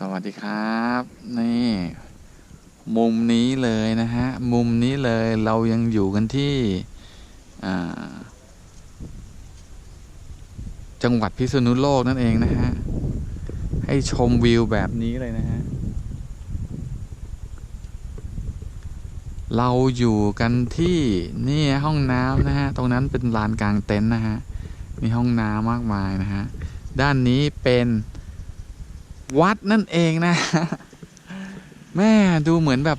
สวัสดีครับ นี่ มุมนี้เลยนะฮะ มุมนี้เลยเรายังอยู่กันที่จังหวัดพิษณุโลกนั่นเองนะฮะ ให้ชมวิวแบบนี้เลยนะฮะ เราอยู่กันที่นี่ห้องน้ำนะฮะ ตรงนั้นเป็นลานกลางเต็นท์นะฮะ มีห้องน้ำมากมายนะฮะ ด้านนี้เป็น วัดนั่นเองนะ แม่ดูเหมือนแบบ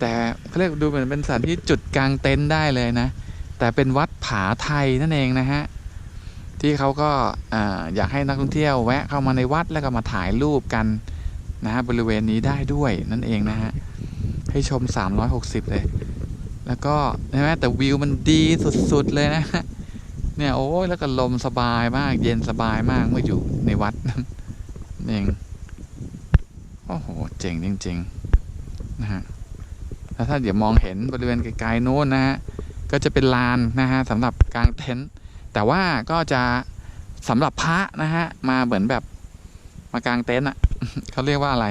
แต่เขาเรียกดูเหมือนเป็นสถานที่จุดกลางเต็นท์ได้เลยนะ แต่เป็นวัดผาไทยนั่นเองนะฮะที่เขาก็อ่าอยากให้นักท่องเที่ยวแวะเข้ามาในวัดแล้วก็มาถ่ายรูปกันนะฮะบริเวณนี้ได้ด้วยนั่นเองนะฮะให้ชม 360 เลย แล้วก็ใช่ไหมแต่วิวมันดีสุดๆเลยนะเนี่ยโอ้ยแล้วก็ลมสบายมากเย็นสบายมากเมื่ออยู่ในวัดนั่น เองโอ้โห เจ๋งจริงๆนะฮะแล้วถ้าเดี๋ยวมองเห็นบริเวณไกลๆโน้นนะฮะก็จะเป็นลานนะฮะสำหรับกางเต็นท์แต่ว่าก็จะสำหรับพระนะฮะมาเหมือนแบบมากางเต็นท์อะเขาเรียกว่าอะไร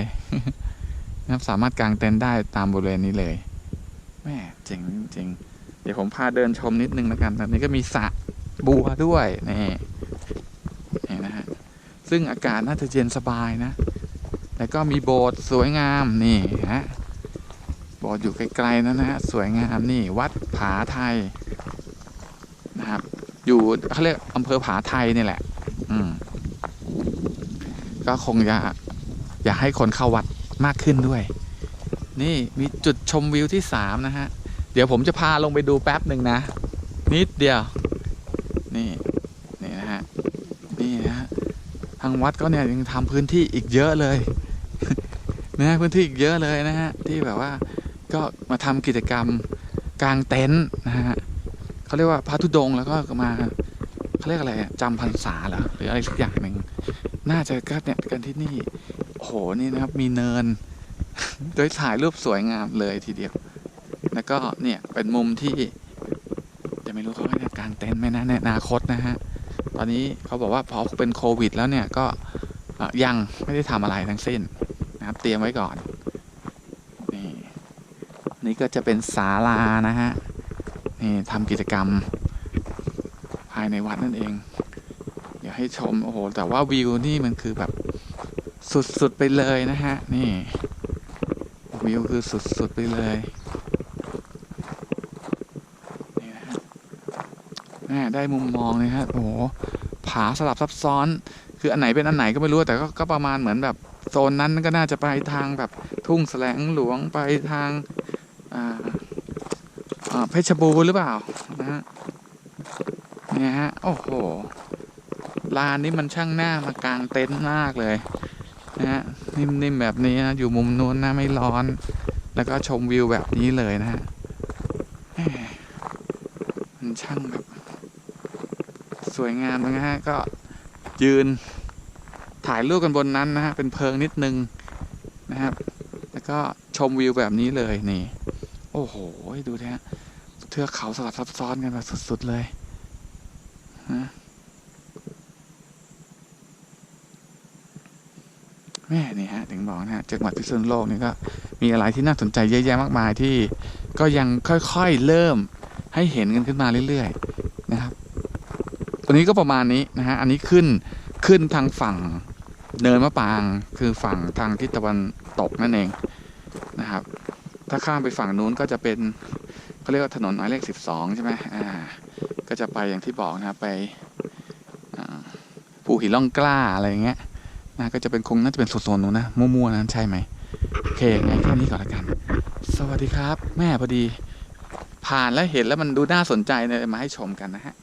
นะครับสามารถกางเต็นท์ได้ตามบริเวณนี้เลยแม่เจ๋งจริงๆเดี๋ยวผมพาเดินชมนิดนึงแล้วกันตอนนี้ก็มีสระบัวด้วยนี่ ซึ่งอากาศน่าจะเย็นสบายนะ แล้วก็มีโบสถ์สวยงามนี่ฮะโบสถ์อยู่ไกลๆนะนะฮะสวยงามนี่วัดผาไทยนะครับ อยู่เขาเรียกอำเภอผาไทยนี่แหละ อืมก็คงจะอยากให้คนเข้าวัดมากขึ้นด้วย นี่มีจุดชมวิวที่สามนะฮะ เดี๋ยวผมจะพาลงไปดูแป๊บหนึ่งนะ นิดเดียว นี่ นี่นะฮะ นี่นะฮะ ทางวัดก็เนี่ยยังทำพื้นที่อีกเยอะเลยนะพื้นที่อีกเยอะเลยนะฮะที่แบบว่าก็มาทำกิจกรรมกลางเต็นท์นะฮะเขาเรียกว่าพระธุดงแล้วก็มาเขาเรียกอะไรจำพรรษาเหรอหรืออะไรสักอย่างหนึ่งน่าจะก็เนี่ยกันที่นี่โอ้โหนี่นะครับมีเนิน โดยถ่ายรูปสวยงามเลยทีเดียว แล้วก็เนี่ยเป็นมุมที่จะไม่รู้เขาจะกางเต็นท์ไหมนะในอนาคตนะฮะ ตอนนี้เขาบอกว่าพอเป็นโควิด แล้วเนี่ยก็ยังไม่ได้ทำอะไรทั้งสิ้นนะครับเตรียมไว้ก่อน นี่นี่ก็จะเป็นศาลานะฮะนี่ทำกิจกรรมภายในวัดนั่นเอง เดี๋ยวให้ชม โอ้โห แต่ว่าวิวนี่มันคือแบบสุด ๆ ไปเลยนะฮะ นี่ วิวคือสุด ๆ ไปเลย นี่นะฮะแม่ ได้มุมมองเลยฮะโอ้โหผาสลับซับซ้อน คืออันไหนเป็นอันไหนก็ไม่รู้แต่ก็ประมาณเหมือนแบบโซนนั้นก็น่าจะไปทางแบบทุ่งแสลงหลวงไปทางเพชรบูรณ์หรือเปล่านะฮะเนี่ยฮะโอ้โหลานนี้มันช่างหน้ามากางเต็นท์มากเลยนะฮะนิ่มๆแบบนี้นะอยู่มุมนู้นนะไม่ร้อน แล้วก็ชมวิวแบบนี้เลยนะฮะมันช่างแบบ สวยงามนะฮะก็ยืนถ่ายรูปกันบนนั้นนะฮะเป็นเพิงนิดนึงนะครับ แล้วก็ชมวิวแบบนี้เลยนี่ โอ้โหดูนะฮะเทือกเขาสลับซับซ้อนกันแบบสุดๆเลยนะแม่นี่ฮะถึงบอกนะฮะจังหวัดพิษณุโลกนี่ก็มีอะไรที่น่าสนใจเยอะแยะมากมายที่ก็ยังค่อยๆเริ่มให้เห็นกันขึ้นมาเรื่อย ๆนะครับตัวนี้ก็ประมาณนี้นะฮะ อันนี้ขึ้นขึ้นทางฝั่งเนินมะปรางคือฝั่งทางทิศตะวันตกนั่นเองนะครับ ถ้าข้ามไปฝั่งนู้นก็จะเป็นเขาเรียกว่าถนนหมายเลขสิบสองใช่ไหมอ่า ก็จะไปอย่างที่บอกนะครับไปภูหินล่องกล้าอะไรอย่างเงี้ยนะก็จะเป็นคงน่าจะเป็นโซนๆนู้นนะมั่วๆนั้นใช่ไหมโอเคยังไงแค่นี้ก่อนละกัน สวัสดีครับ แม่พอดี ผ่านแล้วเห็นแล้วมันดูน่าสนใจเลยมาให้ชมกันนะฮะ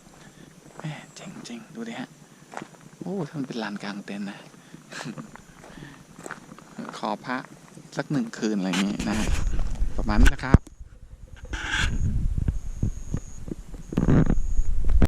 แม่เจ๋งจริงดูดิฮะ โอ้ถ้ามันเป็นลานกลางเต็นท์นะ ขอพระสักหนึ่งคืนอะไรอย่างนี้นะฮะ ประมาณนี้นะครับ